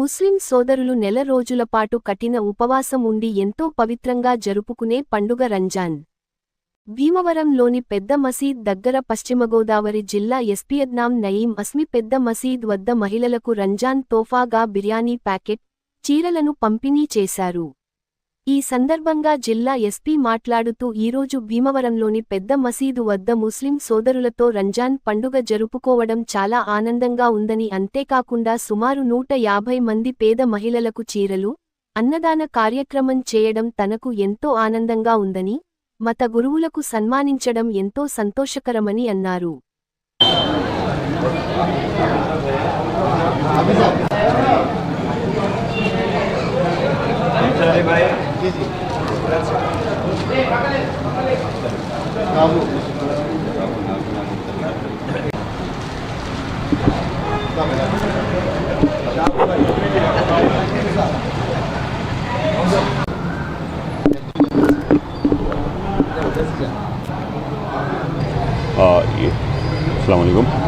ముస్లిం సోదరులు నెల రోజుల పాటు కఠిన ఉపవాసం ఉండి ఎంతో పవిత్రంగా జరుపుకునే పండుగ రంజాన్. భీమవరంలోని పెద్ద మసీద్ దగ్గర పశ్చిమగోదావరి జిల్లా ఎస్పీయద్నాం నయీం అస్మి పెద్ద మసీద్ వద్ద మహిళలకు రంజాన్ తోఫాగా బిర్యానీ ప్యాకెట్ చీరలను పంపిణీ చేశారు. ఈ సందర్భంగా జిల్లా ఎస్పీ మాట్లాడుతూ ఈరోజు భీమవరంలోని పెద్ద మసీదు వద్ద ముస్లిం సోదరులతో రంజాన్ పండుగ జరుపుకోవడం చాలా ఆనందంగా ఉందని అంతేకాకుండా సుమారు నూట యాభై మంది పేద మహిళలకు చీరలు అన్నదాన కార్యక్రమం చేయడం తనకు ఎంతో ఆనందంగా ఉందని మత గురువులకు సన్మానించడం ఎంతో సంతోషకరమని అన్నారు. हाँ,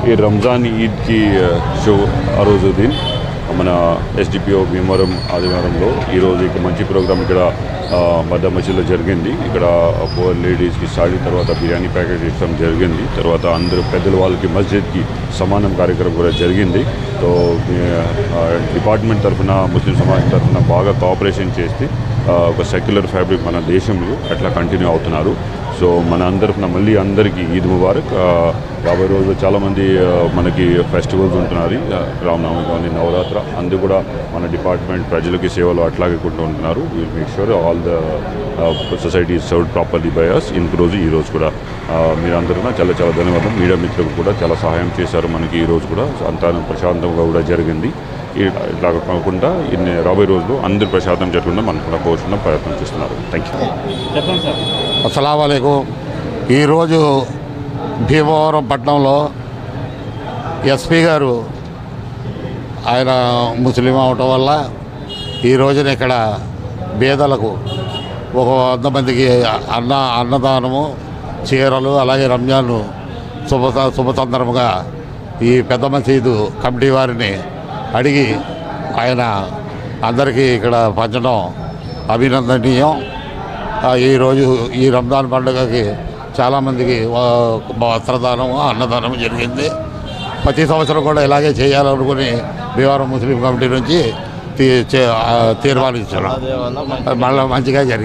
ये रमज़ान ईद की शो अरोज़ुद्दीन మన ఎస్డిపిఓ భీమవరం ఆదివారంలో ఈరోజు ఇక మంచి ప్రోగ్రామ్ ఇక్కడ ఆ, మద్ద మధ్యలో జరిగింది. ఇక్కడ పోర్ లేడీస్కి సాడీ తర్వాత బిర్యానీ ప్యాకెట్ ఇవ్వడం జరిగింది. తర్వాత అందరూ పెద్దల వాళ్ళకి మస్జిద్కి సమానం కార్యక్రమం కూడా జరిగింది. సో డిపార్ట్మెంట్ తరఫున ముస్లిం సమాజం తరఫున బాగా కోఆపరేషన్ చేస్తే ఒక సెక్యులర్ ఫ్యాబ్రిక్ మన దేశంలో అట్లా కంటిన్యూ అవుతున్నారు. సో మన అందరిన మళ్ళీ అందరికీ ఈద్ ముబారక్. ఆ, యాభై రోజులు చాలామంది మనకి ఫెస్టివల్స్ ఉంటున్నారు రామనవమి కానీ నవరాత్ర అందరూ కూడా మన డిపార్ట్మెంట్ ప్రజలకి సేవలు అట్లాగే కొంటూ ఉంటున్నారు. Will make sure all the society serve properly by us ఇంక రోజు ఈ రోజు కూడా. మీరందరూ చాలా చాలా ధన్యవాదాలు మీడియా మిత్రులకు కూడా చాలా సహాయం చేశారు మనకి ఈ రోజు కూడా. అంతా ప్రశాంతంగా కూడా జరిగింది. ఇలా కాకుండా ఇన్ని రాబోయే రోజులు అందరూ ప్రశాంతం జరగకుండా మనం కూడా కోరుకున్న ప్రయత్నం చేస్తున్నారు. థ్యాంక్ యూ అస్సలామలైకుం. ఈరోజు భీమవరం పట్టణంలో ఎస్పీ గారు ఆయన ముస్లిం అవటం వల్ల ఈ రోజున ఇక్కడ బీదలకు ఒక వంద మందికి అన్న అన్నదానము చీరలు అలాగే రంజాన్ శుభ శుభ సందర్భంగా ఈ పెద్ద మసీదు కమిటీ వారిని అడిగి ఆయన అందరికీ ఇక్కడ పంచడం అభినందనీయం. ఈరోజు ఈ రంజాన్ పండుగకి చాలామందికి వస్త్రదానం అన్నదానం జరిగింది. ప్రతి సంవత్సరం కూడా ఇలాగే చేయాలనుకుని భీమవరం ముస్లిం కమిటీ నుంచి తీ- చే- ఆ, తీర్మానించారు. మళ్ళీ మంచిగా జరిగింది.